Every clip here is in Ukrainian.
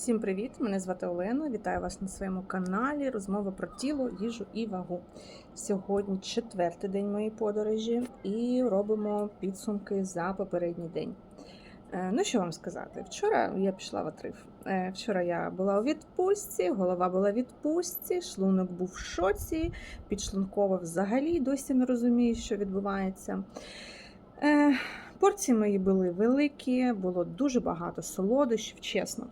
Всім привіт! Мене звати Олена. Вітаю вас на своєму каналі. Розмова про тіло, їжу і вагу. Сьогодні четвертий день моєї подорожі і робимо підсумки за попередній день. Е, Ну, що вам сказати? Вчора я пішла в отрив. Е, Вчора я була у відпустці, голова була в відпустці, шлунок був в шоці, підшлунково взагалі досі не розумію, що відбувається. Е, Порції мої були великі, було дуже багато солодощів, чесно.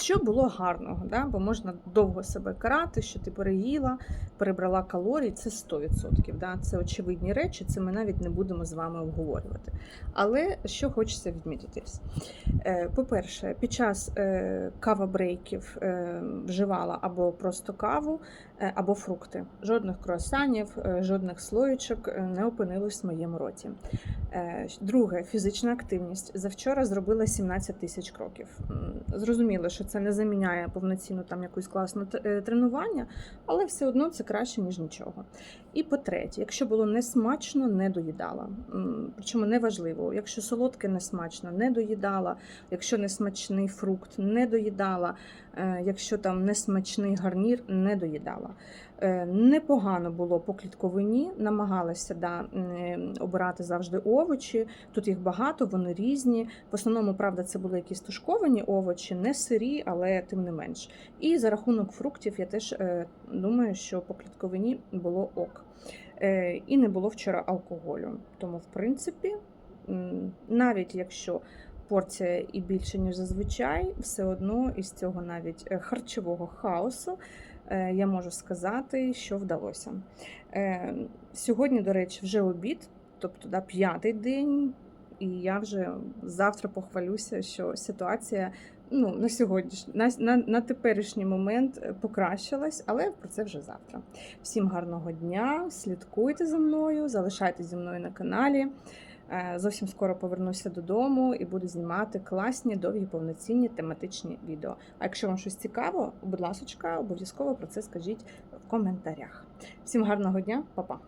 Що було гарного, да? бо можна довго себе карати, що ти переїла, перебрала калорій, це 100%. Да? Це очевидні речі, це ми навіть не будемо з вами обговорювати. Але що хочеться відмітитись? Е, По-перше, під час е, кавабрейків е, вживала або просто каву, або фрукти. Жодних круасанів, жодних слоєчок не опинилось в моєму роті. Друге, фізична активність. Завчора зробила 17 тисяч кроків. Зрозуміло, що це не заміняє повноцінну там якусь класну тренування, але все одно це краще, ніж нічого. І по-третє, якщо було несмачно, не доїдала. Причому неважливо, якщо солодке несмачно, не доїдала, якщо несмачний фрукт, не доїдала, е, якщо там несмачний гарнір, не доїдала. Е, Непогано було по клітковині, намагалася да, обирати завжди овочі. Тут їх багато, вони різні. В основному, правда, це були якісь тушковані овочі, не сирі, але тим не менш. І за рахунок фруктів я теж е, думаю, що по клітковині було ок. Е, І не було вчора алкоголю. Тому, в принципі, навіть якщо порція і більше, ніж зазвичай, все одно із цього навіть е, харчового хаосу е, я можу сказати, що вдалося. Е, Сьогодні, до речі, вже обід, тобто да, п'ятий день, і я вже завтра похвалюся, що ситуація ну, на сьогодні, на, на, на теперішній момент е, покращилась, але про це вже завтра. Всім гарного дня, слідкуйте за мною, залишайтесь зі мною на каналі. Е, Зовсім скоро повернуся додому і буду знімати класні, довгі, повноцінні тематичні відео. А якщо вам щось цікаво, будь ласка, обов'язково про це скажіть в коментарях. Всім гарного дня, па-па!